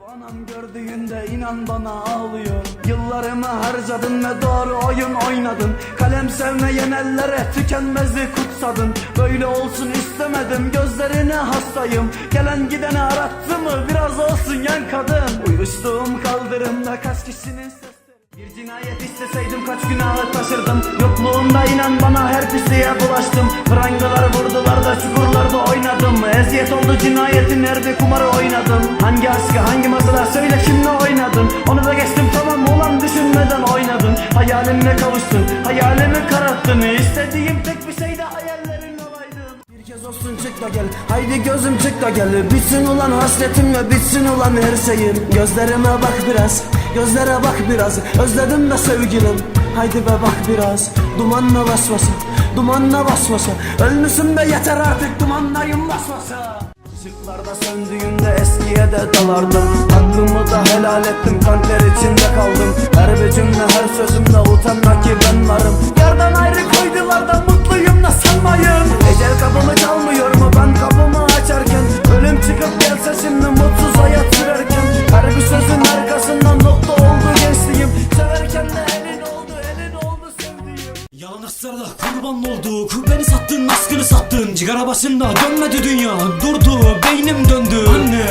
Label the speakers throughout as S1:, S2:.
S1: Anam gördüğünde inan bana ağlıyor. Yıllarımı harcadın ve doğru oyun oynadın. Kalem sevmeyen ellere tükenmezi kutsadın. Böyle olsun istemedim gözlerine hastayım. Gelen gideni arattı mı biraz olsun yan kadın. Uyuştuğum kaldırımda kaç kişinin sesleri. Bir cinayet isteseydim kaç günahı taşırdım. Yokluğumda inan bana her pisliğe bulaştım. Prangalar vurdular da oynadım Eziyet oldu cinayetin bir kumarı oynadım. Hangi aşkı hangi masada söyle kimle oynadın? Onu da geçtim tamam ulan düşünmeden oynadın. Hayalimle kavuştun hayalimi kararttın İstediğim tek bir şeydi hayallerin olaydım Bir kez olsun çık da gel. Haydi gözüm çık da gel. Bitsin ulan hasretim ve bitsin ulan her şeyim. Gözlerime bak biraz Gözlere bak biraz. Özledim de sevgilim Haydi be bak biraz dumanla başa Dumanla baş başa Ölmüşüm de yeter artık dumanlayım başa Işıklarda söndüğünde eskiye de dalardım Hakkımı da helal ettim kanter içinde kaldım. Her bir cümle her sözümde utanma ki ben varım. Yerden ayrı koydular da
S2: Israrla kurban olduk. Beni sattın askını sattın. Cigara başında dönmedi dünya. Durdu beynim döndü. Anne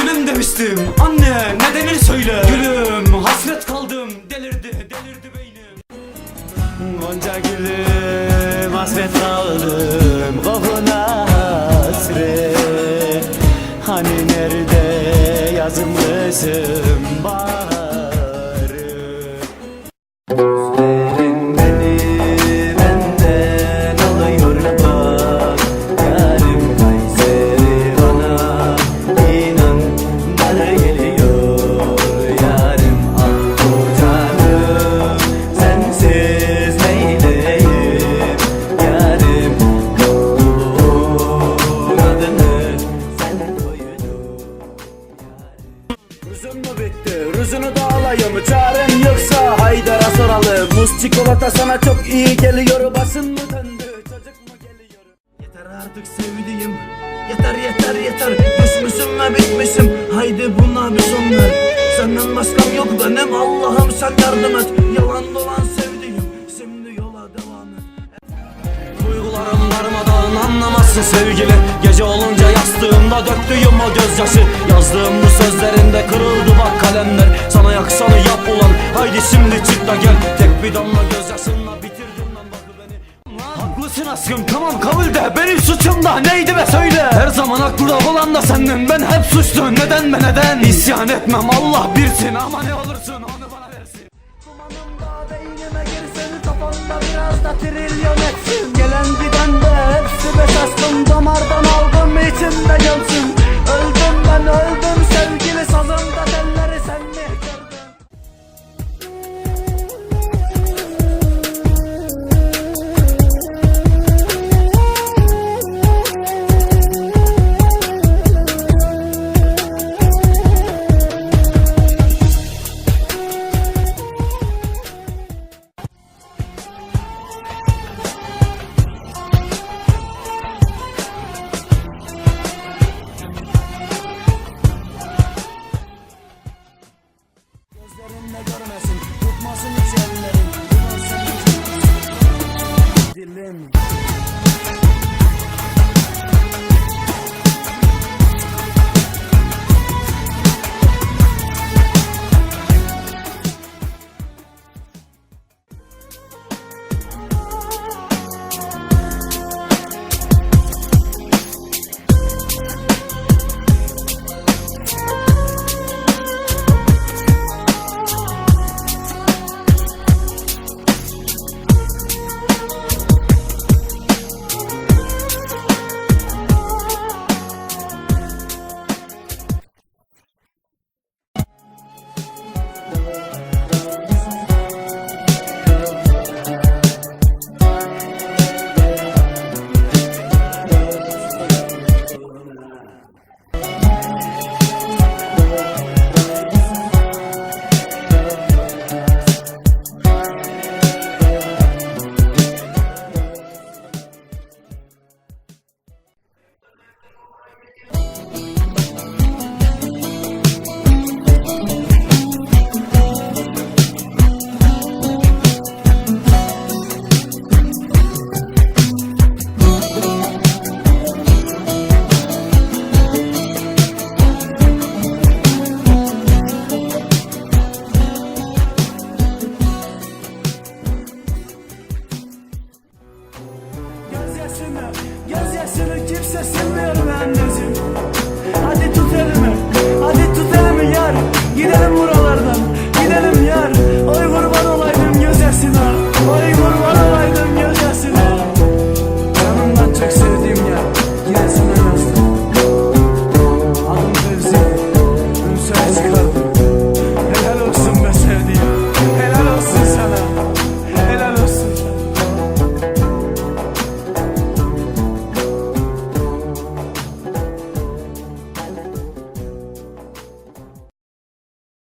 S2: gülüm demiştim. Anne nedenini söyle. Gülüm hasret kaldım. Delirdi delirdi beynim.
S3: Gonca gülüm hasret kaldım. Kokuna hasret. Hani nerede yazılmışım baharım
S1: Rüzün mü bitti? Rüzünü da alayım Çaren yoksa Haydar'a soralım Muz çikolata sana çok iyi geliyor Basın mı döndü? Çocuk mu geliyor? Yeter artık sevdiğim Yeter yeter yeter Düşmüşüm ve bitmişim Haydi buna bir son ver Senden başkam yok benim Allah'ım sen yardım et Yalan dolan anlamazsın sevgili. Gece olunca yastığımda döktüğüm o gözyaşı. Yazdığım bu sözlerinde kırıldı bak kalemler. Sana yaksanı yap ulan. Haydi şimdi çık da gel. Tek bir damla gözyaşınla bitirdin lan bak beni.
S2: Haklısın aşkım tamam kabul de. Benim suçum da neydi be söyle. Her zaman haklı olan da sendin. Ben hep suçlu neden be neden? İsyan etmem. Allah bilsin Ama ne olursun. Onu
S1: da trilyon etsin. Gelen giden de hepsi beş aşkım. Damardan aldım içimde gözünde görmesin. Tutmasın hiç ellerin. Dilim.